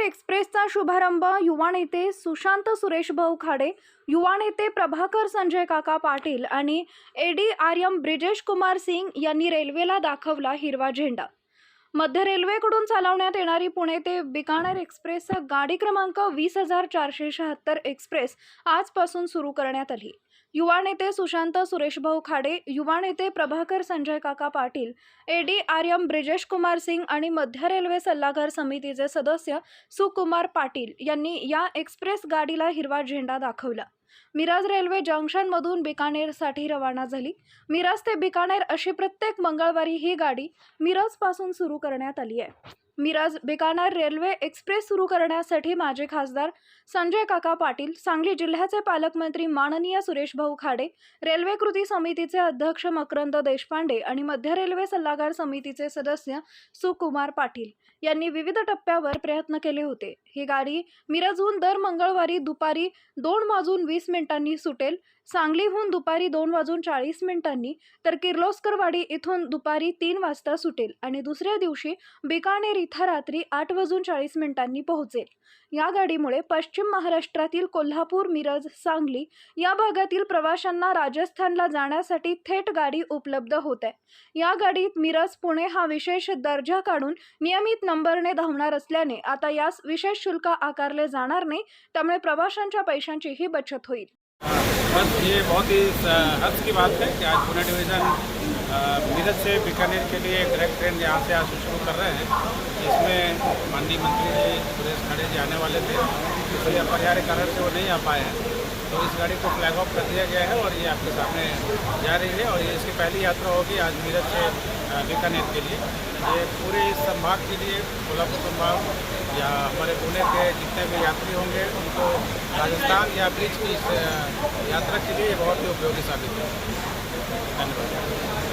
एक्सप्रेसचा शुभारंभ युवा नेते सुशांत सुरेश भाऊ खाडे युवा नेते प्रभाकर संजय काका पाटील आणि A D R M Brijesh Kumar Singh यांनी रेल्वेला दाखवला हिरवा झेंडा. मध्य रेल्वेकडून चालवण्यात येणारी पुणे ते बिकानेर एक्सप्रेस गाडी क्रमांक वीस हजार चारशे शहात्तर एक्सप्रेस आजपासून सुरू करण्यात आली. युवा नेते सुशांत सुरेशभाऊ खाडे युवा नेते प्रभाकर संजय काका Patil A D R M Brijesh Kumar Singh आणि मध्य रेल्वे सल्लागार समितीचे सदस्य सुकुमार पाटील यांनी या एक्सप्रेस गाडीला हिरवा झेंडा दाखवला. मिराज रेल्वे जंक्शनमधून बिकानेरसाठी रवाना झाली. मिराज ते बिकानेर अशी प्रत्येक मंगळवारी ही गाडी मिरजपासून सुरू करण्यात आली आहे. मिराज बिकानेर रेल्वे एक्सप्रेस सुरू करण्यासाठी माजी खासदार संजय काका पाटील सांगली जिल्ह्याचे पालकमंत्री माननीय सुरेश भाऊ खाडे रेल्वे कृती समितीचे अध्यक्ष मकरंद देशपांडे आणि मध्य रेल्वे सल्लागार समितीचे सदस्य सुकुमार पाटील यांनी विविध टप्प्यावर प्रयत्न केले होते. ही गाडी मिरजहून दर मंगळवारी दुपारी दोन वाजून वीस मिनिटांनी सुटेल सांगलीहून दुपारी दोन वाजून चाळीस मिनिटांनी तर किर्लोस्करवाडी इथून दुपारी तीन वाजता सुटेल आणि दुसऱ्या दिवशी बिकानेर इथं रात्री आठ वाजून चाळीस मिनिटांनी पोहोचेल. या गाडीमुळे पश्चिम महाराष्ट्रातील कोल्हापूर मिरज सांगली या भागातील प्रवाशांना राजस्थानला जाण्यासाठी थेट गाडी उपलब्ध होत. आहे या गाडीत मिरज पुणे हा विशेष दर्जा काढून नियमित नंबरने धावणार असल्याने आता यास विशेष शुल्क आकारले जाणार नाही त्यामुळे प्रवाशांच्या पैशांचीही बचत होईल. बस ये बहुत ही हर्ष की बात है कि आज पुणे डिवीज़न मीरज से बीकानेर के लिए एक डायरेक्ट ट्रेन यहाँ से आज शुरू कर रहे हैं इसमें माननीय मंत्री जी सुरेश खड़े जी आने वाले थे। इसलिए अपरिहार्य कारण से वो नहीं आ पाए हैं। तो इस गाड़ी को फ्लैग ऑफ़ कर दिया गया है और ये आपके सामने जा रही है और ये इसकी पहली यात्रा होगी आज मीरज से बीकानेर के लिए। ये पूरे इस संभाग के लिए, कोल्हापुर संभाग या हमारे पुणे के जितने भी यात्री होंगे, उनको राजस्थान या ब्रिज की इस यात्रा के लिए बहुत ही उपयोगी साबित है धन्यवाद।